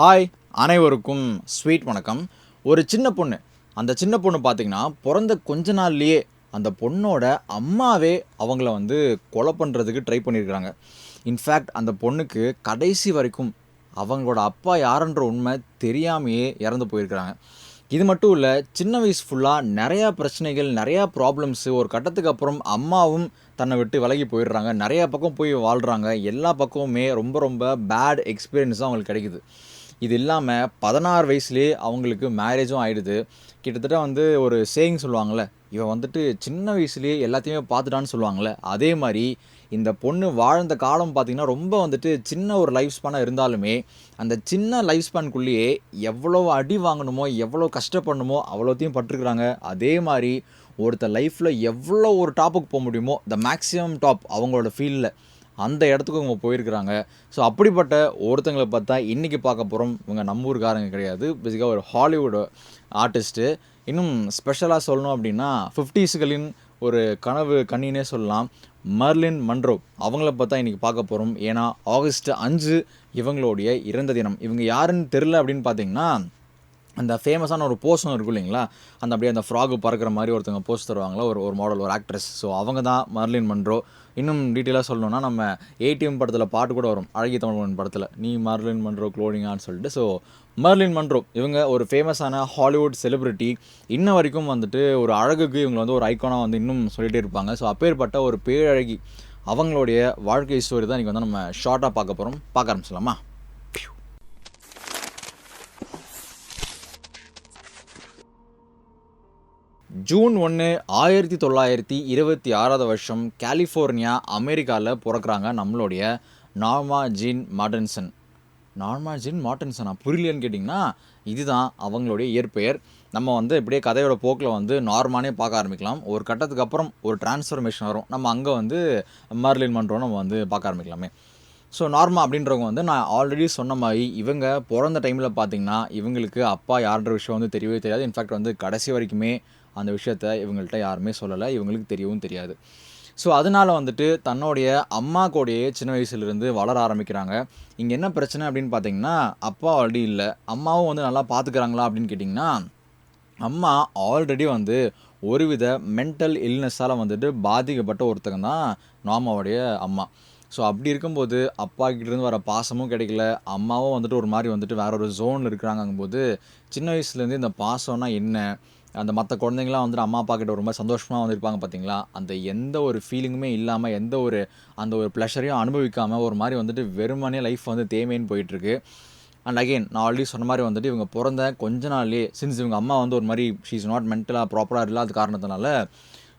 Hi அனைவருக்கும் sweet வணக்கம். ஒரு சின்ன பொண்ணு. அந்த சின்ன பொண்ணு பார்த்தீங்கன்னா பிறந்த கொஞ்ச நாள்லேயே அந்த பொண்ணோட அம்மாவே அவங்கள வந்து கொலை பண்ணுறதுக்கு ட்ரை பண்ணியிருக்கிறாங்க இன்ஃபேக்ட் அந்த பொண்ணுக்கு கடைசி வரைக்கும் அவங்களோட அப்பா யாருன்ற உண்மை தெரியாமையே இறந்து போயிருக்கிறாங்க. இது மட்டும் இல்லை சின்ன வயசு ஃபுல்லாக நிறையா பிரச்சனைகள் நிறையா ப்ராப்ளம்ஸு ஒரு கட்டத்துக்கு அப்புறம் அம்மாவும் தன்னை விட்டு விலகி போயிடுறாங்க. நிறையா பக்கம் போய் வாழ்கிறாங்க எல்லா பக்கமுமே ரொம்ப ரொம்ப பேட் எக்ஸ்பீரியன்ஸ் தான் அவங்களுக்கு கிடைக்குது. இது இல்லாமல் பதினாறு வயசுலேயே அவங்களுக்கு மேரேஜும் ஆயிடுது. கிட்டத்தட்ட வந்து ஒரு சேயிங் சொல்லுவாங்கள்ல இவன் வந்துட்டு சின்ன வயசுலேயே எல்லாத்தையுமே பார்த்துட்டான்னு சொல்லுவாங்கள்ல அதே மாதிரி இந்த பொண்ணு வாழ்ந்த காலம் பார்த்திங்கன்னா ரொம்ப வந்துட்டு சின்ன ஒரு லைஃப் ஸ்பானாக இருந்தாலுமே அந்த சின்ன லைஃப் ஸ்பான்குள்ளேயே எவ்வளோ அடி வாங்கணுமோ எவ்வளோ கஷ்டப்படணுமோ அவ்வளோத்தையும் பட்டிருக்கிறாங்க. அதே மாதிரி ஒருத்தர் லைஃப்பில் எவ்வளோ ஒரு டாப்புக்கு போக முடியுமோ த மேக்ஸிமம் டாப் அவங்களோட ஃபீல்டில் அந்த இடத்துக்கு இவங்க போயிருக்கிறாங்க. ஸோ அப்படிப்பட்ட ஒருத்தங்களை பார்த்தா இன்றைக்கி பார்க்க போகிறோம் இவங்க நம்ம ஊருக்காரங்க கிடையாது. பேசிக்காக ஒரு ஹாலிவுட் ஆர்டிஸ்ட்டு இன்னும் ஸ்பெஷலாக சொல்லணும் அப்படின்னா ஃபிஃப்டிஸுகளின் ஒரு கனவு கண்ணினே சொல்லலாம். மர்லின் மன்ரோ அவங்கள பார்த்தா இன்றைக்கி பார்க்க போகிறோம் ஏன்னா ஆகஸ்ட் அஞ்சு இவங்களுடைய இறந்த தினம். இவங்க யாருன்னு தெரில அப்படின்னு பார்த்தீங்கன்னா அந்த ஃபேமஸான ஒரு போஸ்டும் இருக்கும் இல்லைங்களா? அந்த அப்படியே அந்த ஃப்ராகு பறக்கிற மாதிரி ஒருத்தவங்க போஸ்ட் தருவாங்களா? ஒரு ஒரு மாடல் ஒரு ஆக்ட்ரஸ் ஸோ அவங்க தான் மர்லின் மன்றோ இன்னும் டீட்டெயிலாக சொல்லணும்னா நம்ம ஏடிஎம் படத்தில் பாட்டு கூட வரும். அழகிய தமிழ் படத்தில். நீ மர்லின் மன்றோ க்ளோடிங்கான்னு சொல்லிட்டு. ஸோ மர்லின் மன்றோ இவங்க ஒரு ஃபேமஸான ஹாலிவுட் செலிப்ரிட்டி இன்ன வரைக்கும் வந்துட்டு ஒரு அழகுக்கு இவங்க வந்து ஒரு ஐக்கானாக வந்து இன்னும் சொல்லிகிட்டே இருப்பாங்க. ஸோ அப்பேற்பட்ட ஒரு பேரழகி அவங்களுடைய வாழ்க்கை ஸ்டோரி தான் இன்றைக்கி வந்து நம்ம ஷார்ட்டாக பார்க்க போகிறோம் பார்க்க ஆரம்பிச்சலாமா ஜூன் ஒன்று ஆயிரத்தி தொள்ளாயிரத்தி இருபத்தி ஆறாவது வருஷம் கலிஃபோர்னியா அமெரிக்காவில் பிறக்கிறாங்க நம்மளுடைய Norma Jeane Mortenson. Norma Jeane மார்டன்சனா? புரியலையான்னு கேட்டிங்கன்னா இதுதான் அவங்களுடைய இயற்பெயர். நம்ம வந்து இப்படியே கதையோட போக்கில் வந்து நார்மானே பார்க்க ஆரம்பிக்கலாம். ஒரு கட்டத்துக்கு அப்புறம் ஒரு டிரான்ஸ்ஃபர்மேஷன் வரும். நம்ம அங்கே வந்து மர்லின் மன்றோ நம்ம வந்து பார்க்க ஆரம்பிக்கலாமே. ஸோ நார்மா அப்படின்றவங்க வந்து நான் ஆல்ரெடி சொன்ன மாதிரி இவங்க பிறந்த டைமில் பார்த்தீங்கன்னா இவங்களுக்கு அப்பா யாருன்ற விஷயம் வந்து தெரியவே தெரியாது. இன்ஃபேக்ட் வந்து கடைசி வரைக்குமே அந்த விஷயத்த இவங்கள்ட்ட யாருமே சொல்லலை. இவங்களுக்கு தெரியவும் தெரியாது. ஸோ அதனால் வந்துட்டு தன்னுடைய அம்மா கூடயே சின்ன வயசுலேருந்து வளர ஆரம்பிக்கிறாங்க. இங்கே என்ன பிரச்சனை அப்படின்னு பார்த்தீங்கன்னா அப்பா ஆல்ரெடி இல்லை. அம்மாவும் வந்து நல்லா பார்த்துக்கிறாங்களா அப்படின்னு கேட்டிங்கன்னா அம்மா ஆல்ரெடி வந்து ஒருவித மென்டல் இல்னஸால் வந்துட்டு பாதிக்கப்பட்ட ஒருத்தங்க தான் நாமாவுடைய அம்மா. ஸோ அப்படி இருக்கும்போது அப்பா கிட்டேருந்து வர பாசமும் கிடைக்கல. அம்மாவும் வந்துட்டு ஒரு மாதிரி வந்துட்டு வேற ஒரு ஜோனில் இருக்கிறாங்கும்போது சின்ன வயசுலேருந்து இந்த பாசம்னா என்ன? அந்த மற்ற குழந்தைங்களாம் வந்துட்டு அம்மா அப்பா கிட்ட ரொம்ப சந்தோஷமாக வந்திருப்பாங்க பார்த்தீங்களா அந்த எந்த ஒரு ஃபீலிங்குமே இல்லாமல் எந்த ஒரு அந்த ஒரு ப்ளஷரையும் அனுபவிக்காமல் ஒரு மாதிரி வந்துட்டு வெறுமனே லைஃப் வந்து தேமைன்னு போயிட்டுருக்கு. அண்ட் அகெயின் நான் ஆல்ரெடி சொன்ன மாதிரி வந்துட்டு இவங்க பிறந்த கொஞ்ச நாள்லேயே சின்ஸ் இவங்க அம்மா வந்து ஒரு மாதிரி ஷீ இஸ் நாட் மென்டலாக ப்ராப்பராக இல்லாத காரணத்தினால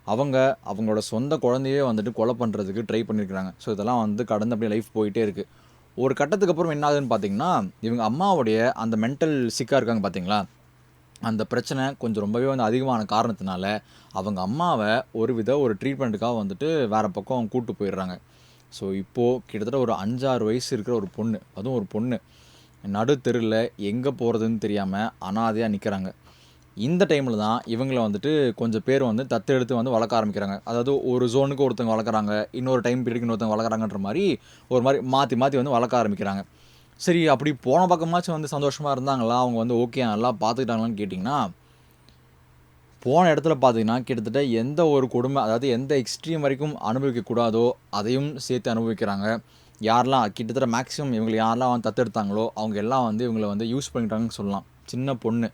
அவங்க அவங்களோட சொந்த குழந்தையே வந்துட்டு கொலை பண்ணுறதுக்கு ட்ரை பண்ணியிருக்கிறாங்க ஸோ இதெல்லாம் வந்து கடந்து அப்படியே லைஃப் போயிட்டே இருக்குது ஒரு கட்டத்துக்கு அப்புறம் என்ன ஆகுதுன்னு பார்த்தீங்கன்னா இவங்க அம்மாவுடைய அந்த மென்டல் சிக்காக இருக்காங்க பார்த்தீங்களா அந்த பிரச்சனை கொஞ்சம் ரொம்பவே வந்து அதிகமான காரணத்தினால அவங்க அம்மாவை ஒரு வித ஒரு ட்ரீட்மெண்ட்டுக்காக வந்துட்டு வேறு பக்கம் கூப்பிட்டு போயிடுறாங்க. ஸோ இப்போது கிட்டத்தட்ட ஒரு அஞ்சாறு வயசு இருக்கிற ஒரு பொண்ணு அதுவும் ஒரு பொண்ணு. நடு தெருவில் எங்கே போகிறதுன்னு தெரியாமல் அனாதையாக நிற்கிறாங்க இந்த டைமில் தான் இவங்கள வந்துட்டு கொஞ்சம் பேர் வந்து தத்தெடுத்து வந்து வளர்க்க ஆரம்பிக்கிறாங்க. அதாவது ஒரு ஜோனுக்கு ஒருத்தவங்க வளர்க்குறாங்க இன்னொரு டைம் பீரியடுக்கு இன்னொருத்தவங்க வளர்க்குறாங்கன்ற மாதிரி ஒரு மாதிரி மாற்றி மாற்றி வந்து வளர்க்க ஆரம்பிக்கிறாங்க. சரி அப்படி போன பக்கமாச்சும் வந்து சந்தோஷமாக இருந்தாங்களா? அவங்க வந்து ஓகே நல்லா பார்த்துக்கிட்டாங்களான்னு கேட்டிங்கன்னா போன இடத்துல பார்த்தீங்கன்னா கிட்டத்தட்ட எந்த ஒரு கொடுமை அதாவது எந்த எக்ஸ்ட்ரீம் வரைக்கும் அனுபவிக்கக்கூடாதோ அதையும் சேர்த்து அனுபவிக்கிறாங்க. யாரெல்லாம் கிட்டத்தட்ட மேக்ஸிமம் இவங்களை யாரெல்லாம் வந்து தத்தெடுத்தாங்களோ அவங்க எல்லாம் வந்து இவங்களை வந்து யூஸ் பண்ணிட்டாங்கன்னு சொல்லலாம். சின்ன பொண்ணு.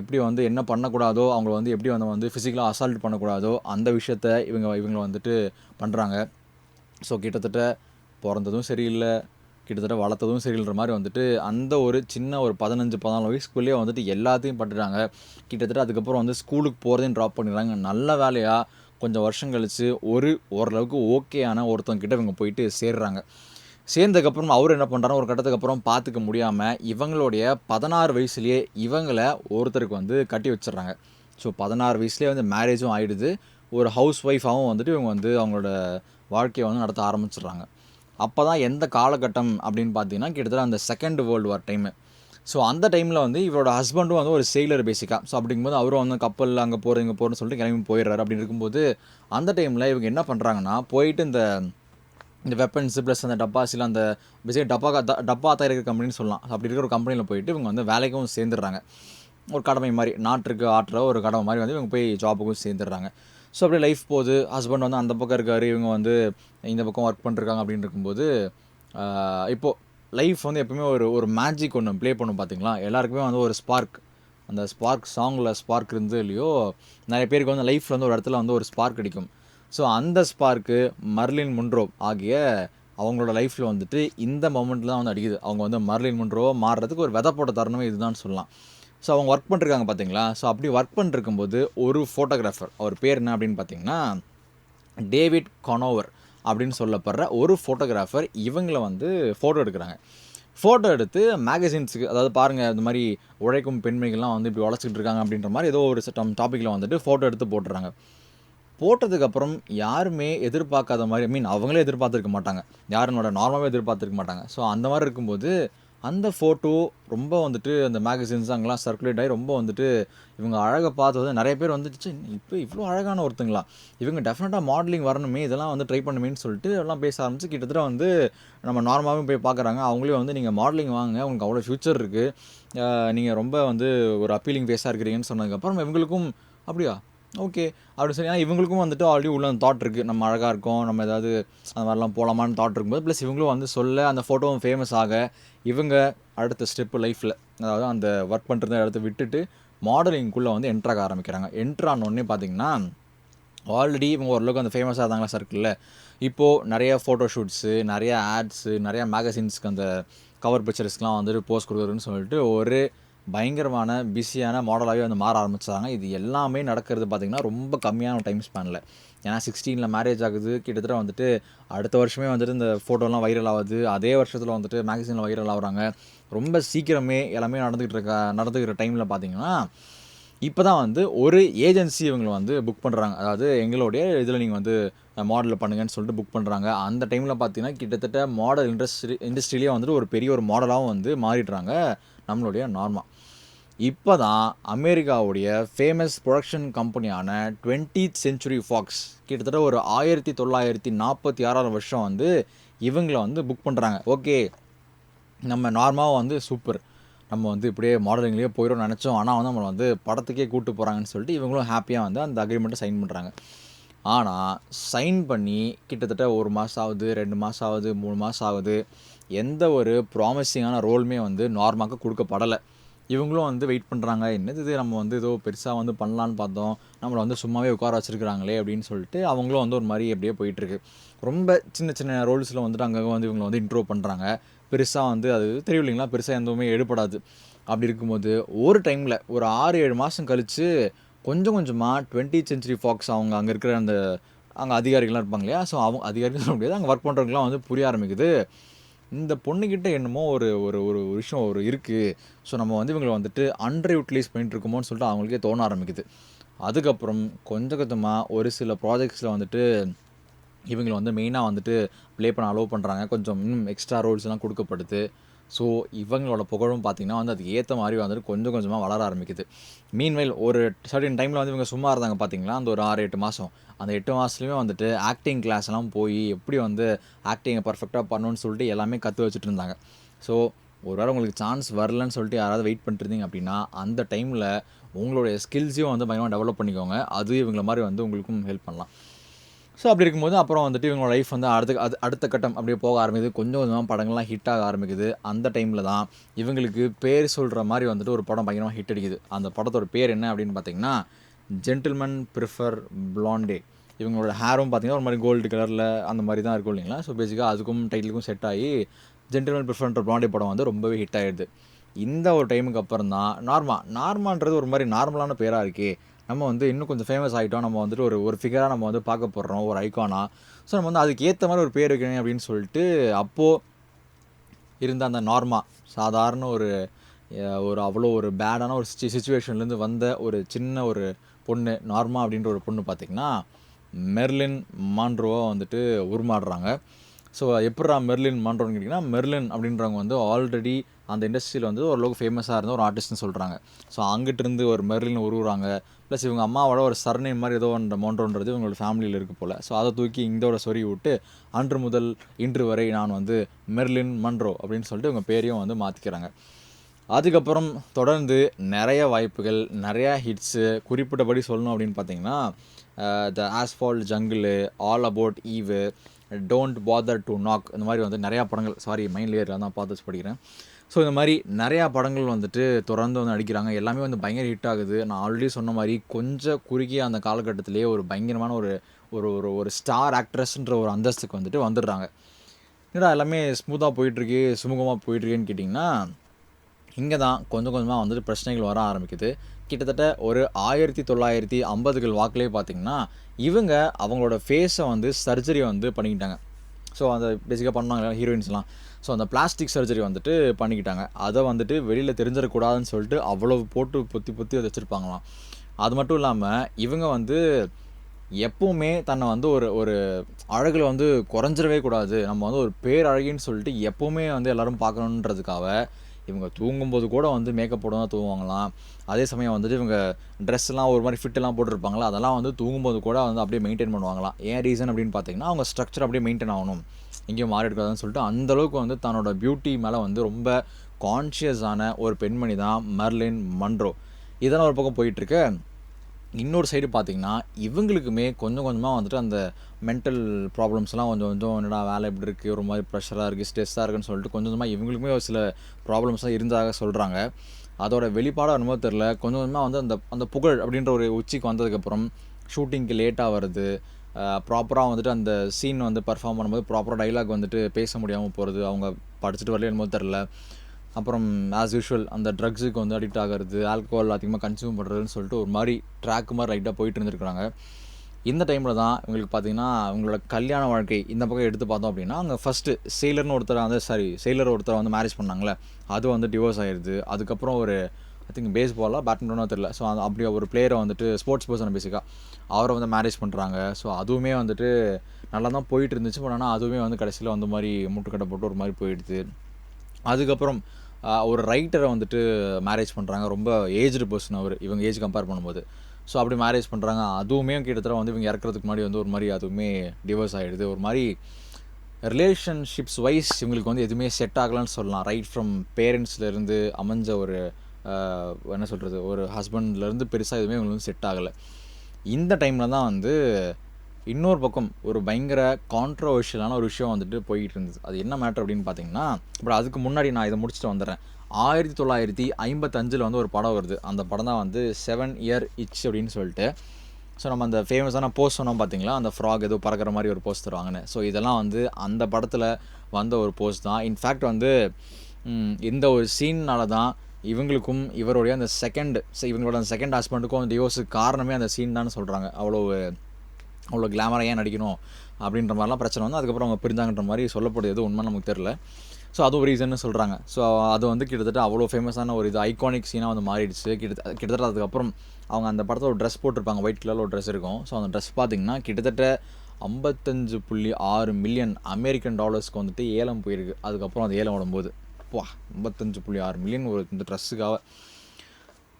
எப்படி வந்து என்ன பண்ணக்கூடாதோ அவங்கள வந்து எப்படி வந்து வந்து ஃபிசிக்கலாக அசால்ட் பண்ணக்கூடாதோ அந்த விஷயத்த இவங்க இவங்களை வந்துட்டு பண்ணுறாங்க ஸோ கிட்டத்தட்ட பிறந்ததும் சரியில்லை. கிட்டத்தட்ட வளர்த்ததும் சரின்ற மாதிரி வந்துட்டு அந்த ஒரு சின்ன ஒரு பதினஞ்சு பதினாலு வயசுக்குள்ளேயே வந்துட்டு எல்லாத்தையும் பட்டுறாங்க கிட்டத்தட்ட அதுக்கப்புறம் வந்து ஸ்கூலுக்கு போகிறதையும் ட்ராப் பண்ணிடுறாங்க. நல்ல வேலையாக கொஞ்சம் வருஷம் கழித்து ஒரு ஓரளவுக்கு ஓகேயான ஒருத்தவங்க கிட்ட இவங்க போயிட்டு சேர்றாங்க. சேர்ந்ததுக்கப்புறம் அவர் என்ன பண்ணுறாரு ஒரு கட்டத்துக்கு அப்புறம் பார்த்துக்க முடியாமல் இவங்களுடைய பதினாறு வயசுலேயே இவங்களை ஒருத்தருக்கு வந்து கட்டி வச்சிடுறாங்க. ஸோ பதினாறு வயசுலேயே வந்து மேரேஜும் ஆகிடுது ஒரு ஹவுஸ் ஒய்ஃபாகவும் வந்துட்டு இவங்க வந்து அவங்களோட வாழ்க்கையை வந்து நடத்த ஆரம்பிச்சிடுறாங்க. அப்போ தான் எந்த காலகட்டம் அப்படின்னு பார்த்தீங்கன்னா கிட்டத்தட்ட அந்த second world war time so அந்த டைமில் வந்து இவரோட ஹஸ்பண்டும் வந்து ஒரு செயிலர் பேசிக்காக ஸோ அப்படிங்கும்போது அவரும் வந்து கப்பலில் அங்கே போகிற இங்கே போகிறேன்னு சொல்லிட்டு கிளம்பி போயிடுறாரு. அப்படின்னு இருக்கும்போது அந்த டைமில் இவங்க என்ன பண்ணுறாங்கன்னா போயிட்டு இந்த இந்த வெப்பன்ஸ் ப்ளஸ் அந்த டப்பாஸில் அந்த பேசிக்காக டப்பா டப்பா தயாரிக்கிற கம்பெனின்னு சொல்லலாம். அப்படி இருக்கிற ஒரு கம்பெனியில் போயிட்டு இவங்க வந்து வேலைக்கும் சேர்ந்துடுறாங்க. ஒரு கடமை மாதிரி நாட்டுக்கு ஆற்றுற ஒரு கடமை மாதிரி வந்து இவங்க போய் ஜாபுக்கும் சேர்ந்துடுறாங்க. ஸோ அப்படியே லைஃப் போகுது. ஹஸ்பண்ட் வந்து அந்த பக்கம் இருக்காரு இவங்க வந்து இந்த பக்கம் ஒர்க் பண்ணிருக்காங்க அப்படின்னு இருக்கும்போது இப்போது லைஃப் வந்து எப்பவுமே ஒரு ஒரு மேஜிக் ஒன்று ப்ளே பண்ணும் பார்த்தீங்களா எல்லாருக்குமே வந்து ஒரு ஸ்பார்க் அந்த ஸ்பார்க் சாங்கில் ஸ்பார்க் இருந்து இல்லையோ நிறைய பேருக்கு வந்து லைஃப்பில் வந்து ஒரு இடத்துல வந்து ஒரு ஸ்பார்க் அடிக்கும் ஸோ அந்த ஸ்பார்க்கு மர்லின் முன்ரோ ஆகிய அவங்களோட லைஃப்பில் வந்துட்டு இந்த மொமெண்ட்டில் தான் வந்து அடிக்குது. அவங்க வந்து மர்லின் முன்ரோவை மாறுறதுக்கு ஒரு விதை போட்ட தருணமே இதுதான் சொல்லலாம். ஸோ அவங்க ஒர்க் பண்ணிருக்காங்க பார்த்தீங்களா ஸோ அப்படி ஒர்க் பண்ணிருக்கும்போது ஒரு ஃபோட்டோகிராஃபர் அவர் பேர் என்ன அப்படின்னு பார்த்தீங்கன்னா டேவிட் கனோவர் அப்படின்னு சொல்லப்படுற ஒரு ஃபோட்டோகிராஃபர் இவங்கள வந்து ஃபோட்டோ எடுக்கிறாங்க. ஃபோட்டோ எடுத்து மேகசின்ஸுக்கு அதாவது பாருங்கள் இந்த மாதிரி உழைக்கும் பெண்மைகள்லாம் வந்து இப்படி உழைச்சிட்டு இருக்காங்க அப்படின்ற மாதிரி ஏதோ ஒரு சட்டம் டாப்பிக்கில் um, வந்துட்டு ஃபோட்டோ எடுத்து போட்டுறாங்க. போட்டதுக்கப்புறம் யாருமே எதிர்பார்க்காத மாதிரி ஐ மீன் அவங்களே எதிர்பார்த்துருக்க மாட்டாங்க. யாருனோட நார்மலாகவே எதிர்பார்த்துருக்க மாட்டாங்க. ஸோ அந்த மாதிரி இருக்கும்போது அந்த ஃபோட்டோ ரொம்ப வந்துட்டு அந்த மேகசின்ஸ் அங்கெல்லாம் சர்க்குலேட் ஆகி ரொம்ப வந்துட்டு இவங்க அழகை பார்த்து வந்து நிறைய பேர் வந்துடுச்சு இப்போ இவ்வளோ அழகான ஒருத்தங்களா? இவங்க டெஃபினட்டாக மாடலிங் வரணுமே இதெல்லாம் வந்து ட்ரை பண்ணுமேன்னு சொல்லிட்டு எல்லாம் பேச ஆரம்பிச்சு கிட்டத்தட்ட வந்து நம்ம நார்மலாகவும் போய் பார்க்குறாங்க. அவங்களே வந்து நீங்கள் மாடலிங் வாங்க உங்களுக்கு அவ்வளோ ஃப்யூச்சர் இருக்குது நீங்கள் ரொம்ப வந்து ஒரு அப்பீலிங் ஃபேஸாக இருக்கிறீங்கன்னு சொன்னதுக்கப்புறம் இவங்களுக்கும் அப்படியா? ஓகே. அப்படி சொல்லி ஏன்னா இவங்களுக்கும் வந்துட்டு ஆல்ரெடி உள்ள அந்த தாட் இருக்குது நம்ம அழகாக இருக்கோம் நம்ம ஏதாவது அந்த மாதிரிலாம் போகலாமான்னு தாட் இருக்கும்போது ப்ளஸ் இவங்களும் வந்து சொல்ல அந்த ஃபோட்டோவும் ஃபேமஸ் ஆக இவங்க அடுத்த ஸ்டெப்பு லைஃப்பில் அதாவது அந்த ஒர்க் பண்ணுறத இடத்த விட்டுட்டு மாடலிங்குள்ளே வந்து என்ட்ராக ஆரம்பிக்கிறாங்க. என்ட்ரு ஆனோடனே பார்த்தீங்கன்னா ஆல்ரெடி இவங்க ஓரளவுக்கு அந்த ஃபேமஸாக இருந்தாங்களா சர்க்கிளில் இப்போது நிறைய ஃபோட்டோ ஷூட்ஸு நிறையா ஆட்ஸு நிறையா மேகசின்ஸ்க்கு அந்த கவர் பிக்சர்ஸ்க்கெலாம் வந்துட்டு போஸ்ட் கொடுக்குறதுன்னு சொல்லிட்டு ஒரு பயங்கரமான பிஸியான மாடலாகவே வந்து மாற ஆரம்பிச்சாங்க இது எல்லாமே நடக்கிறது பார்த்திங்கன்னா ரொம்ப கம்மியான டைம் ஸ்பேனில் ஏன்னா சிக்ஸ்டீனில் மேரேஜ் ஆகுது. கிட்டத்தட்ட வந்துட்டு அடுத்த வருஷமே வந்துட்டு இந்த ஃபோட்டோலாம் வைரல் ஆகுது. அதே வருஷத்தில் வந்துட்டு மேகசினில் வைரல் ஆகுறாங்க. ரொம்ப சீக்கிரமே எல்லாமே நடந்துக்கிட்டு இருக்க நடந்துக்கிற டைமில் பார்த்தீங்கன்னா இப்போ தான் வந்து ஒரு ஏஜென்சி இவங்களை வந்து புக் பண்ணுறாங்க அதாவது எங்களுடைய இதில் நீங்கள் வந்து மாடலில் பண்ணுங்கன்னு சொல்லிட்டு புக் பண்ணுறாங்க அந்த டைமில் பார்த்தீங்கன்னா கிட்டத்தட்ட மாடல் இண்டஸ்ட்ரி இண்டஸ்ட்ரியிலேயே வந்துட்டு ஒரு பெரிய ஒரு மாடலாகவும் வந்து மாறிடுறாங்க நம்மளுடைய நார்மா. இப்போ தான் அமெரிக்காவுடைய ஃபேமஸ் ப்ரொடக்ஷன் கம்பெனியான 20th செஞ்சுரி ஃபாக்ஸ் கிட்டத்தட்ட ஒரு ஆயிரத்தி தொள்ளாயிரத்தி நாற்பத்தி ஆறாவது வருஷம் வந்து இவங்கள வந்து புக் பண்ணுறாங்க ஓகே நம்ம நார்மலாக வந்து சூப்பர் நம்ம வந்து இப்படியே மாடலிங்லேயே போயிடும் நினச்சோம். ஆனால் வந்து நம்மளை வந்து படத்துக்கே கூப்பிட்டு போகிறாங்கன்னு சொல்லிட்டு இவங்களும் ஹாப்பியாக வந்து அந்த அக்ரிமெண்ட்டை சைன் பண்ணுறாங்க ஆனால் சைன் பண்ணி கிட்டத்தட்ட ஒரு மாதம் ஆகுது ரெண்டு மாதம் ஆகுது மூணு மாதம் ஆகுது. எந்த ஒரு ப்ராமிசிங்கான ரோலுமே வந்து நார்மாக்கு கொடுக்கப்படலை. இவங்களும் வந்து வெயிட் பண்ணுறாங்க என்னது இது? நம்ம வந்து ஏதோ பெருசாக வந்து பண்ணலான்னு பார்த்தோம். நம்மளை வந்து சும்மாவே உட்கார வச்சுருக்காங்களே அப்படின்னு சொல்லிட்டு அவங்களும் வந்து ஒரு மாதிரி அப்படியே போயிட்டுருக்கு ரொம்ப சின்ன சின்ன ரோல்ஸில் வந்துட்டு அங்கங்கே வந்து இவங்களை வந்து இன்ட்ரோ பண்ணுறாங்க பெருசாக வந்து அது தெரியும் இல்லைங்களா பெருசாக எதுவுமே எடுபடாது. அப்படி இருக்கும்போது ஒரு டைமில் ஒரு ஆறு ஏழு மாதம் கழித்து கொஞ்சம் கொஞ்சமாக டுவெண்ட்டி சென்ச்சுரி ஃபாக்ஸ் அவங்க அங்கே இருக்கிற அந்த அங்கே அதிகாரிகள்லாம் இருப்பாங்க இல்லையா? ஸோ அவங்க அதிகாரிகள் சொல்ல முடியாது. அங்கே ஒர்க் பண்ணுறவங்களாம் வந்து புரிய ஆரம்பிக்குது. இந்த பொண்ணுக்கிட்ட என்னமோ ஒரு ஒரு ஒரு விஷயம் ஒரு இருக்குது ஸோ நம்ம வந்து இவங்களை வந்துட்டு அண்டர் யூட்டிலைஸ் பண்ணிட்டுருக்கோமோன்னு சொல்லிட்டு அவங்களுக்கே தோண ஆரம்பிக்குது. அதுக்கப்புறம் கொஞ்சம் கொஞ்சமாக ஒரு சில ப்ராஜெக்ட்ஸில் வந்துட்டு இவங்களை வந்து மெயினாக வந்துட்டு ப்ளே பண்ண அலோவ் பண்ணுறாங்க கொஞ்சம் இன்னும் எக்ஸ்ட்ரா ரோல்ஸ்லாம் கொடுக்கப்படுது. ஸோ இவங்களோட புகழும் பார்த்திங்கன்னா வந்து அதுக்கு ஏற்ற மாதிரி வந்துட்டு கொஞ்சம் கொஞ்சமாக வளர ஆரம்பிக்குது. மீன்வைல் ஒரு சர்டன் டைமில் வந்து இவங்க சும்மா இருந்தாங்க பார்த்தீங்களா அந்த ஒரு ஆறு எட்டு மாதம் அந்த எட்டு மாதத்துலேயுமே வந்துட்டு ஆக்டிங் கிளாஸ்லாம் போய் எப்படி வந்து ஆக்டிங்கை பர்ஃபெக்டாக பண்ணணும்னு சொல்லிட்டு எல்லாமே கற்று வச்சுட்டு இருந்தாங்க. ஸோ ஒரு வேளை உங்களுக்கு சான்ஸ் வரலன்னு சொல்லிட்டு யாராவது வெயிட் பண்ணிருந்தீங்க அப்படின்னா அந்த டைமில் உங்களுடைய ஸ்கில்ஸையும் வந்து பயமாக டெவலப் பண்ணிக்கோங்க. அது இவங்கள மாதிரி வந்து உங்களுக்கும் ஹெல்ப் பண்ணலாம். ஸோ அப்படி இருக்கும்போது அப்புறம் வந்துட்டு இவங்களோட லைஃப் வந்து அடுத்த அது அடுத்த கட்டம் அப்படியே போக ஆரம்பிக்குது. கொஞ்சம் கொஞ்சமாக படங்கள்லாம் ஹிட் ஆக ஆரம்பிக்குது. அந்த டைமில் தான் இவங்களுக்கு பேர் சொல்கிற மாதிரி வந்துட்டு ஒரு படம் பயங்கரமாக ஹிட் அடிக்குது. அந்த படத்தோட பேர் என்ன அப்படின்னு பார்த்தீங்கன்னா ஜென்டில்மேன் ப்ரிஃபர் பிளாண்டே இவங்களோட ஹேரும் பார்த்தீங்கன்னா ஒரு மாதிரி கோல்டு கலரில் அந்த மாதிரி தான் இருக்கும் இல்லைங்களா? ஸோ பேசிக்காக அதுக்கும் டைட்டிலுக்கும் செட் ஆகி ஜென்டில்மேன் ப்ரிஃபர்ன்ற பிளாண்டே படம் வந்து ரொம்பவே ஹிட் ஆகிடுது இந்த ஒரு டைமுக்கு அப்புறம் தான் நார்மா நார்மான்றது ஒரு மாதிரி நார்மலான பேராக இருக்கே. நம்ம வந்து இன்னும் கொஞ்சம் ஃபேமஸ் ஆகிட்டோம் நம்ம வந்துட்டு ஒரு ஒரு ஃபிகராக நம்ம வந்து பார்க்க போடுறோம் ஒரு ஐகானா ஸோ நம்ம வந்து அதுக்கு ஏற்ற மாதிரி ஒரு பேர் வைக்கணும் அப்படின்னு சொல்லிட்டு அப்போது இருந்த அந்த நார்மா சாதாரண ஒரு ஒரு அவ்வளோ ஒரு பேடான ஒரு சுச்சு சுச்சுவேஷன்லேருந்து வந்த ஒரு சின்ன ஒரு பொண்ணு நார்மா அப்படின்ற ஒரு பொண்ணு பார்த்திங்கன்னா மெர்லின் மாண்ட்ரோவை வந்துட்டு உருமாடுறாங்க ஸோ எப்படா மெர்லின் மாண்ட்ரோன்னு கேட்டிங்கன்னா மெர்லின் அப்படின்றவங்க வந்து ஆல்ரெடி அந்த இண்டஸ்ட்ரியில் வந்து ஓரளவுக்கு ஃபேமஸாக இருந்த ஒரு ஆர்டிஸ்ட்னு சொல்கிறாங்க ஸோ அங்கிட்டிருந்து ஒரு மெர்லின் உருவுறாங்க. ப்ளஸ் இவங்க அம்மாவோட ஒரு சர்நேம் மாதிரி ஏதோ ஒன்று மோன்றோன்றது இவங்களோட ஃபேமிலியில் இருக்குது போல். ஸோ அதை தூக்கி இந்தோட சொறி விட்டு அன்று முதல் இன்று வரை நான் வந்து மெர்லின் மன்றோ அப்படின்னு சொல்லிட்டு இவங்க பேரையும் வந்து மாற்றிக்கிறாங்க அதுக்கப்புறம் தொடர்ந்து நிறைய வாய்ப்புகள் நிறையா ஹிட்ஸு குறிப்பிட்டபடி சொல்லணும் அப்படின்னு பார்த்தீங்கன்னா the asphalt jungle all about Eve don't bother to knock இந்த மாதிரி வந்து நிறையா படங்கள் சாரி மைண்ட் லேயரில் தான் பார்த்து படிக்கிறேன். ஸோ இந்த மாதிரி நிறையா படங்கள் வந்துட்டு தொடர்ந்து வந்து நடிக்கிறாங்க. எல்லாமே வந்து பயங்கர ஹிட் ஆகுது. நான் ஆல்ரெடி சொன்ன மாதிரி கொஞ்சம் குறுகிய அந்த காலகட்டத்திலேயே ஒரு பயங்கரமான ஒரு ஒரு ஒரு ஒரு ஸ்டார் ஆக்ட்ரஸ்ன்ற ஒரு அந்தஸ்துக்கு வந்துட்டு வந்துடுறாங்க. என்னடா எல்லாமே ஸ்மூத்தாக போயிட்டுருக்கு சுமூகமாக போயிட்டுருக்குன்னு கேட்டிங்கன்னா இங்கே தான் கொஞ்சம் கொஞ்சமாக வந்துட்டு பிரச்சனைகள் வர ஆரம்பிக்குது. கிட்டத்தட்ட ஒரு ஆயிரத்தி தொள்ளாயிரத்தி ஐம்பதுகள் வாக்குலேயே பார்த்தீங்கன்னா இவங்க அவங்களோட ஃபேஸை வந்து சர்ஜரி வந்து பண்ணிக்கிட்டாங்க. ஸோ அந்த பேசிக்காக பண்ணாங்க ஹீரோயின்ஸ்லாம் ஸோ அந்த பிளாஸ்டிக் சர்ஜரி வந்துட்டு பண்ணிக்கிட்டாங்க. அதை வந்துட்டு வெளியில் தெரிஞ்சிடக்கூடாதுன்னு சொல்லிட்டு அவ்வளோ போட்டு பொத்தி பொத்தி அதை வச்சுருப்பாங்களாம். அது மட்டும் இல்லாமல் இவங்க வந்து எப்போவுமே தன்னை வந்து ஒரு ஒரு அழகில் வந்து குறைஞ்சிடவே கூடாது. நம்ம வந்து ஒரு பேரழகின்னு சொல்லிட்டு எப்போவுமே வந்து எல்லோரும் பார்க்கணுன்றதுக்காக இவங்க தூங்கும்போது கூட வந்து மேக்கப் போட தான் தூங்குவாங்களாம். அதே சமயம் வந்துட்டு இவங்க ட்ரெஸ்லாம் ஒரு மாதிரி ஃபிட்டெல்லாம் போட்டிருப்பாங்களா அதெல்லாம் வந்து தூங்கும்போது கூட வந்து அப்படியே மெயின்டைன் பண்ணுவாங்களாம். ஏன் ரீசன் அப்படின்னு பார்த்தீங்கன்னா அவங்க ஸ்ட்ரக்சர் அப்படியே மெயின்டைன் ஆகணும். எங்கேயும் மாறி எடுக்காதுன்னு சொல்லிட்டு அந்தளவுக்கு வந்து தன்னோட பியூட்டி மேலே வந்து ரொம்ப கான்ஷியஸான ஒரு பெண்மணி தான் மர்லின் மன்ரோ இதெல்லாம் ஒரு பக்கம் போயிட்டுருக்கு இன்னொரு சைடு பார்த்தீங்கன்னா இவங்களுக்குமே கொஞ்சம் கொஞ்சமாக வந்துட்டு அந்த மென்டல் ப்ராப்ளம்ஸ்லாம் கொஞ்சம் கொஞ்சம் என்னடா வேலை எப்படி இருக்குது ஒரு மாதிரி ப்ரெஷராக இருக்குது ஸ்ட்ரெஸ்ஸாக இருக்குன்னு சொல்லிட்டு கொஞ்சம் கொஞ்சமாக இவங்களுக்குமே ஒரு சில ப்ராப்ளம்ஸ்லாம் இருந்தாக சொல்கிறாங்க அதோட வெளிப்பாடாக என்னமோ தெரில கொஞ்சம் கொஞ்சமாக வந்து அந்த அந்த புகழ் அப்படின்ற ஒரு உச்சிக்கு வந்ததுக்கப்புறம் ஷூட்டிங்க்கு லேட்டாக வருது. ப்ராப்பராக வந்துட்டு அந்த சீன் வந்து பர்ஃபார்ம் பண்ணும்போது ப்ராப்பராக டைலாக் வந்துட்டு பேச முடியாமல் போகிறது அவங்க படிச்சுட்டு வரல என்னமோ தெரில அப்புறம் ஆஸ் யூஷுவல் அந்த ட்ரக்ஸுக்கு வந்து அடிக்ட் ஆகிறது ஆல்கோஹால் அதிகமாக கன்சியூம் பண்ணுறதுன்னு சொல்லிட்டு ஒரு மாதிரி ட்ராக் மாதிரி லைட்டாக போயிட்டு இருந்துருக்குறாங்க. இந்த டைமில் தான் இவங்களுக்கு பார்த்தீங்கன்னா இவங்களோட கல்யாண வாழ்க்கை இந்த பக்கம் எடுத்து பார்த்தோம் அப்படின்னா அங்கே ஃபஸ்ட்டு சேலர்னு ஒருத்தர் வந்து சாரி சேலர் ஒருத்தர் வந்து மேரேஜ் பண்ணாங்களே அது வந்து டிவோர்ஸ் ஆயிடுது அதுக்கப்புறம் ஒரு ஐ திங்க் பேஸ் பாலாக பேட்மிண்டனோ தெரில ஸோ அந்த அப்படி ஒரு பிளேயரை வந்துட்டு ஸ்போர்ட்ஸ் பர்சன் பேசிக்காக அவரை வந்து மேரேஜ் பண்ணுறாங்க ஸோ அதுவுமே வந்துட்டு நல்லா தான் போயிட்டு இருந்துச்சு. பட் ஆனால் அதுவுமே வந்து கடைசியில் வந்து மாதிரி முட்டுக்கட்டை போட்டு ஒரு மாதிரி போயிடுது. அதுக்கப்புறம் ஒரு ரைட்டரை வந்துட்டு மேரேஜ் பண்ணுறாங்க ரொம்ப ஏஜ்டு பர்சன் அவர். இவங்க ஏஜ் கம்பேர் பண்ணும்போது. ஸோ அப்படி மேரேஜ் பண்ணுறாங்க அதுவுமே கிட்டத்தட்ட வந்து இவங்க இறக்குறதுக்கு முன்னாடி வந்து ஒரு மாதிரி அதுவுமே டிவோர்ஸ் ஆகிடுது ஒரு மாதிரி ரிலேஷன்ஷிப்ஸ் வைஸ் இவங்களுக்கு வந்து எதுவுமே செட் ஆகலான்னு சொல்லலாம். ரைட் ஃப்ரம் பேரண்ட்ஸ்லேருந்து அமைஞ்ச ஒரு என்ன சொல்கிறது ஒரு ஹஸ்பண்ட்லேருந்து பெருசாக எதுவுமே இவங்களுக்கு வந்து செட் ஆகலை. இந்த டைமில் தான் வந்து இன்னொரு பக்கம் ஒரு பயங்கர கான்ட்ரவர்ஷியலான ஒரு விஷயம் வந்துட்டு போயிட்டு இருந்தது. அது என்ன மேட்ரு அப்படின்னு பார்த்தீங்கன்னா அப்புறம் அதுக்கு முன்னாடி நான் இதை முடிச்சுட்டு வந்துடுறேன். ஆயிரத்தி தொள்ளாயிரத்தி ஐம்பத்தஞ்சில் வந்து ஒரு படம் வருது. அந்த படம் தான் வந்து செவன் இயர் இச் அப்படின்னு சொல்லிட்டு. ஸோ நம்ம அந்த ஃபேமஸான போஸ்ட் சொன்னோம் பார்த்தீங்களா அந்த ஃப்ராக் ஏதோ பறக்கிற மாதிரி ஒரு போஸ்ட் தருவாங்கன்னு. ஸோ இதெல்லாம் வந்து அந்த படத்தில் வந்த ஒரு போஸ்ட் தான். இன்ஃபேக்ட் வந்து இந்த ஒரு சீன்னால தான் இவங்களுக்கும் இவருடைய அந்த செகண்ட் இவங்களோட அந்த செகண்ட் ஹஸ்பண்டுக்கும் டிவோர்ஸுக்கு காரணமே அந்த சீன் தான் சொல்கிறாங்க அவ்வளோ அவ்வளோ கிளாமராக ஏன் நடிக்கணும்? அப்படின்ற மாதிரிலாம் பிரச்சனை வந்து அதுக்கப்புறம் அவங்க பிரிஞ்சாங்கன்ற மாதிரி சொல்லப்படுது. எதுவும் உண்மை நமக்கு தெரில ஸோ அது ஒரு ரீசன்னு சொல்கிறாங்க ஸோ அது வந்து கிட்டத்தட்ட அவ்வளோ ஃபேமஸான ஒரு இது ஐகானிக் சீனாக வந்து மாறிடுச்சு. கிட்ட கிட்டத்தட்ட அதுக்கப்புறம் அவங்க அந்த படத்தில் ஒரு ட்ரெஸ் போட்டிருப்பாங்க. ஒயிட் கலரில் ஒரு ட்ரெஸ் இருக்கும். ஸோ அந்த ட்ரெஸ் பார்த்திங்கன்னா கிட்டத்தட்ட ஐம்பத்தஞ்சு புள்ளி ஆறு மில்லியன் அமெரிக்கன் டாலர்ஸ்க்கு வந்துட்டு ஏலம் போயிருக்கு. அதுக்கப்புறம் அது ஏலம் விடும்போது வா ஐம்பத்தஞ்சு புள்ளி ஆறு மில்லியன் ஒரு இந்த ட்ரெஸ்ஸுக்காக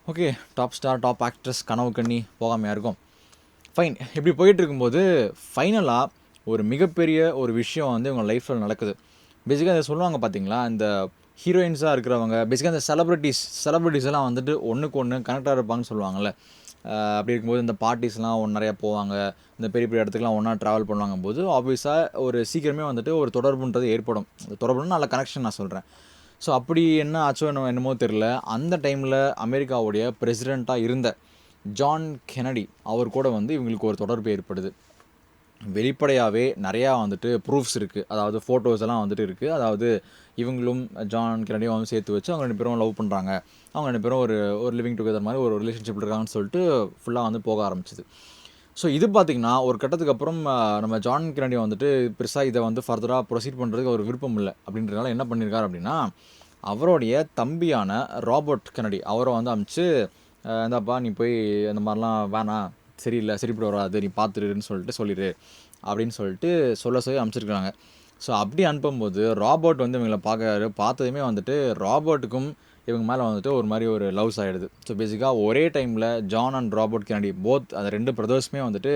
okay top star top actress கனவு கண்ணி போகாமையாக இருக்கும் ஃபைன் இப்படி போயிட்டு இருக்கும்போது ஃபைனலாக ஒரு மிகப்பெரிய ஒரு விஷயம் வந்து இவங்க லைஃப்பில் நடக்குது. பேசிக்காக அதை சொல்லுவாங்க பார்த்தீங்களா இந்த ஹீரோயின்ஸாக இருக்கிறவங்க பேசிக்காக இந்த செலப்ரிட்டிஸ் செலப்ரிட்டிஸ் எல்லாம் வந்துட்டு ஒன்றுக்கு ஒன்று கனெக்டாக இருப்பாங்கன்னு சொல்லுவாங்கள்ல அப்படி இருக்கும்போது இந்த பார்ட்டிஸ்லாம் ஒன்று நிறையா போவாங்க. இந்த பெரிய பெரிய இடத்துக்குலாம் ஒன்றா ட்ராவல் பண்ணுவாங்க போது ஆப்வியஸாக ஒரு சீக்கிரமே வந்துட்டு ஒரு தொடர்புன்றது ஏற்படும். தொடர்புன்னு நல்ல கனெக்ஷன் நான் சொல்கிறேன் ஸோ அப்படி என்ன ஆச்சோ என்ன என்னமோ தெரில அந்த டைமில் அமெரிக்காவுடைய பிரசிடெண்ட்டாக இருந்த ஜான் கெனடி அவர் கூட வந்து இவங்களுக்கு ஒரு தொடர்பு ஏற்படுது. வெளிப்படையாகவே நிறையா வந்துட்டு ப்ரூஃப்ஸ் இருக்குது அதாவது ஃபோட்டோஸ் எல்லாம் வந்துட்டு இருக்குது அதாவது இவங்களும் ஜான் கெனடியும் வந்து சேர்த்து வச்சு அவங்க ரெண்டு பேரும் லவ் பண்ணுறாங்க அவங்க ரெண்டு பேரும் ஒரு ஒரு லிவிங் டுகெதர் மாதிரி ஒரு ரிலேஷன்ஷிப் இருக்காங்கன்னு சொல்லிட்டு ஃபுல்லாக வந்து போக ஆரம்பிச்சிது. ஸோ இது பார்த்திங்கன்னா ஒரு கட்டத்துக்கு அப்புறம் நம்ம ஜான் கெனடி வந்துட்டு பெருசாக இதை வந்து ஃபர்தராக ப்ரொசீட் பண்ணுறதுக்கு ஒரு விருப்பம் இல்லை. அப்படின்றதுனால என்ன பண்ணியிருக்காரு அப்படின்னா அவருடைய தம்பியான ராபர்ட் கெனடி அவரை வந்து அமிச்சு இந்தாப்பா நீ போய் அந்த மாதிரிலாம் வேணாம். சரியில்லை சரிப்பட்டு வராது நீ பார்த்துருன்னு சொல்லிட்டு சொல்லிடு அப்படின்னு சொல்லிட்டு சொல்ல சொல்லி அனுப்பிச்சிருக்காங்க. ஸோ அப்படி அனுப்பும்போது ராபர்ட் வந்து இவங்கள பார்க்குறாரு. பார்த்ததுமே வந்துட்டு ராபர்ட்டுக்கும் இவங்க மேலே வந்துட்டு ஒரு மாதிரி ஒரு லவ்ஸ் ஆகிடுது ஸோ பேசிக்காக ஒரே டைமில் John and Robert Kennedy both அந்த ரெண்டு பிரதர்ஸுமே வந்துட்டு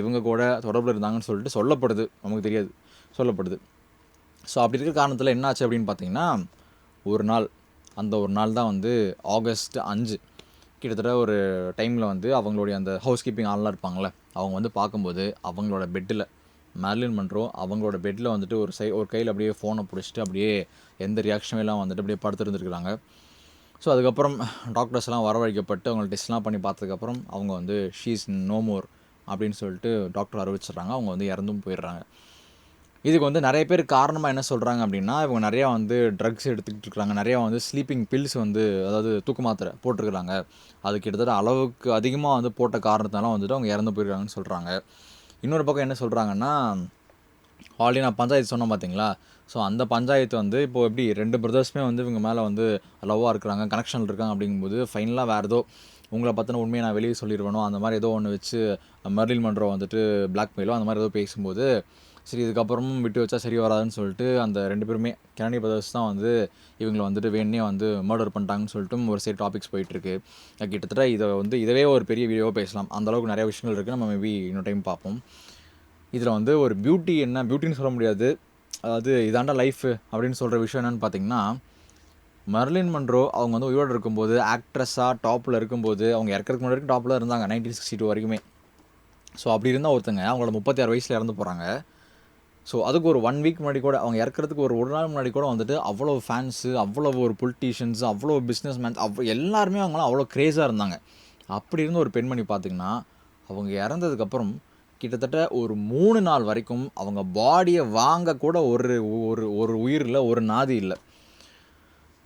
இவங்க கூட தொடர்பில் இருந்தாங்கன்னு சொல்லிட்டு சொல்லப்படுது. நமக்கு தெரியாது. சொல்லப்படுது. ஸோ அப்படி இருக்கிற காரணத்தில் என்னாச்சு அப்படின்னு பார்த்தீங்கன்னா ஒரு நாள் அந்த ஒரு நாள் தான் வந்து ஆகஸ்ட் அஞ்சு. கிட்டத்தட்ட ஒரு டைமில் வந்து அவங்களுடைய அந்த ஹவுஸ் கீப்பிங் ஆள்லாம் இருப்பாங்கள்ல அவங்க வந்து பார்க்கும்போது அவங்களோட பெட்டில் மேர்லின் மன்றோ அவங்களோட பெட்டில் வந்துட்டு ஒரு சை ஒரு கையில் அப்படியே ஃபோனை பிடிச்சிட்டு அப்படியே எந்த ரியாக்ஷனும் எல்லாம் வந்துட்டு அப்படியே படுத்துருந்துருக்குறாங்க. ஸோ அதுக்கப்புறம் டாக்டர்ஸ்லாம் வரவழைக்கப்பட்டு அவங்க டெஸ்ட்லாம் பண்ணி பார்த்ததுக்கப்புறம் அவங்க வந்து ஷீஸ் நோ மோர் அப்படின்னு சொல்லிட்டு டாக்டர் அறிவிச்சிடுறாங்க. அவங்க வந்து இறந்தும் போயிடுறாங்க. இதுக்கு வந்து நிறைய பேர் காரணமாக என்ன சொல்கிறாங்க அப்படின்னா இவங்க நிறையா வந்து ட்ரக்ஸ் எடுத்துக்கிட்டு இருக்காங்க. நிறையா வந்து ஸ்லீப்பிங் பில்ஸ் வந்து அதாவது தூக்கு மாத்திரை போட்டிருக்கிறாங்க. அது கிட்டத்தட்ட அளவுக்கு அதிகமாக வந்து போட்ட காரணத்தினால வந்துட்டு அவங்க இறந்து போயிருக்காங்கன்னு சொல்கிறாங்க இன்னொரு பக்கம் என்ன சொல்கிறாங்கன்னா ஆல்ரெடி நான் பஞ்சாயத்து சொன்னேன் பார்த்தீங்களா ஸோ அந்த பஞ்சாயத்து வந்து இப்போது எப்படி ரெண்டு பிரதர்ஸுமே வந்து இவங்க மேலே வந்து லவ்வாக இருக்கிறாங்க கனெக்ஷனில் இருக்காங்க அப்படிங்கும்போது ஃபைனலாக வேறு ஏதோ உங்களை பற்றின உண்மையை நான் வெளியே சொல்லிடுவேனோ அந்த மாதிரி ஏதோ ஒன்று வச்சு மெர்லின் மன்றோ வந்துட்டு பிளாக்மெயிலோ அந்த மாதிரி ஏதோ பேசும்போது சரி இதுக்கப்புறமும் விட்டு வச்சா சரி வராதுன்னு சொல்லிட்டு அந்த ரெண்டு பேருமே கெனடி பிரதர்ஸ் தான் வந்து இவங்களை வந்துட்டு வேணே வந்து மர்டர் பண்ணிட்டாங்கன்னு சொல்லிட்டு ஒரு சைடு டாபிக்ஸ் போயிட்டுருக்கு. கிட்டத்தட்ட இதை வந்து இதவே ஒரு பெரிய வீடியோவாக பேசலாம். அந்தளவுக்கு நிறைய விஷயங்கள் இருக்குது நம்ம மேபி இன்னொரு டைம் பார்ப்போம். இதில் வந்து ஒரு பியூட்டி என்ன பியூட்டின்னு சொல்ல முடியாது. அதாவது இதாண்டா லைஃப் அப்படின்னு சொல்கிற விஷயம் என்னென்னு பார்த்தீங்கன்னா மர்லின் மன்றோ அவங்க வந்து உயிரோடு இருக்கும்போது ஆக்ட்ரஸாக டாப்பில் இருக்கும்போது அவங்க இறக்கிறதுக்கு முன்னாடி டாப்பில் இருந்தாங்க நைன்டீன் சிக்ஸ்டி டூ வரைக்குமே. ஸோ அப்படி இருந்தால் ஒருத்தங்க அவங்களோட முப்பத்தி ஆறு வயசில் இறந்து போகிறாங்க ஸோ அதுக்கு ஒரு ஒன் வீக் முன்னாடி கூட அவங்க இறக்கிறதுக்கு ஒரு ஒரு நாள் முன்னாடி கூட வந்துட்டு அவ்வளோ ஃபேன்ஸு அவ்வளோ ஒரு பொலிட்டீஷியன்ஸ் அவ்வளோ பிஸ்னஸ் மேன்ஸ் அவ்வளோ எல்லாருமே அவங்களாம் அவ்வளோ க்ரேஸாக இருந்தாங்க. அப்படி இருந்து ஒரு பெண்மணி பார்த்திங்கன்னா அவங்க இறந்ததுக்கப்புறம் கிட்டத்தட்ட ஒரு மூணு நாள் வரைக்கும் அவங்க பாடியை வாங்க கூட ஒரு ஒரு ஒரு உயிர் இல்லை ஒரு நாதி இல்லை.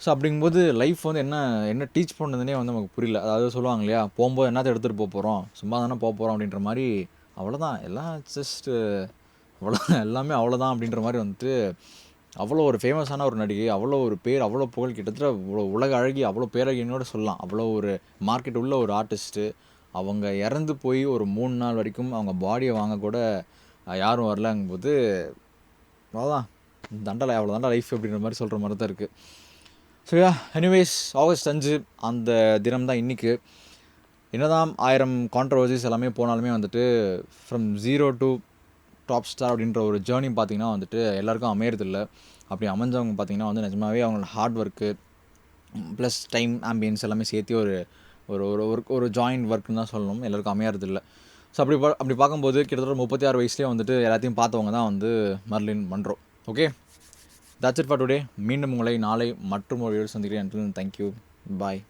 ஸோ அப்படிங்கும்போது லைஃப் வந்து என்ன என்ன டீச் பண்ணுதுன்னே வந்து நமக்கு புரியல. அதாவது சொல்லுவாங்க இல்லையா போகும்போது என்னத்தை எடுத்துகிட்டு போக போகிறோம் சும்மா தானே போக போகிறோம் அப்படின்ற மாதிரி. அவ்வளோதான் எல்லாம் ஜஸ்ட்டு அவ்வளோ எல்லாமே அவ்வளோதான் அப்படின்ற மாதிரி வந்துட்டு அவ்வளோ ஒரு ஃபேமஸான ஒரு நடிகை அவ்வளோ ஒரு பேர் அவ்வளோ புகழ் கிட்டத்தட்ட இவ்வளோ உலக அழகி அவ்வளோ பேரழகினோட சொல்லலாம். அவ்வளோ ஒரு மார்க்கெட் உள்ள ஒரு ஆர்டிஸ்ட்டு அவங்க இறந்து போய் ஒரு மூணு நாள் வரைக்கும் அவங்க பாடியை வாங்க கூட யாரும் வரலங்கும்போது அவ்வளோதான். தண்டலை அவ்வளோ தண்டா லைஃப் அப்படின்ற மாதிரி சொல்கிற மாதிரி தான் இருக்குது சரியா எனிவேஸ் ஆகஸ்ட் அஞ்சு அந்த தினம் தான் இன்றைக்கி என்னதான் ஆயிரம் கான்ட்ரவர்சிஸ் எல்லாமே போனாலுமே வந்துட்டு from zero to top star அப்படின்ற ஒரு ஜேர்னி பார்த்தீங்கன்னா வந்துட்டு எல்லாருக்கும் அமையறதில்ல. அப்படி அமைஞ்சவங்க பார்த்தீங்கன்னா வந்து நிஜமாவே அவங்களோட hard work plus time ambience எல்லாமே சேர்த்து ஒரு ஒரு ஒரு ஒர்க் ஒரு ஜாயின்ட் ஒர்க்குன்னு தான் சொல்லணும். எல்லாருக்கும் அமையறதில்ல. ஸோ அப்படி பா அப்படி பார்க்கும்போது கிட்டத்தட்ட முப்பத்தி ஆறு வயசுலேயே வந்துட்டு எல்லாத்தையும் பார்த்தவங்க தான் வந்து மர்லின் பண்ணுறோம் okay that's it for today மீண்டும் உங்களை நாளை மற்றும் ஒரு வீடியோ சந்திக்கிறேன் தேங்க்யூ பாய்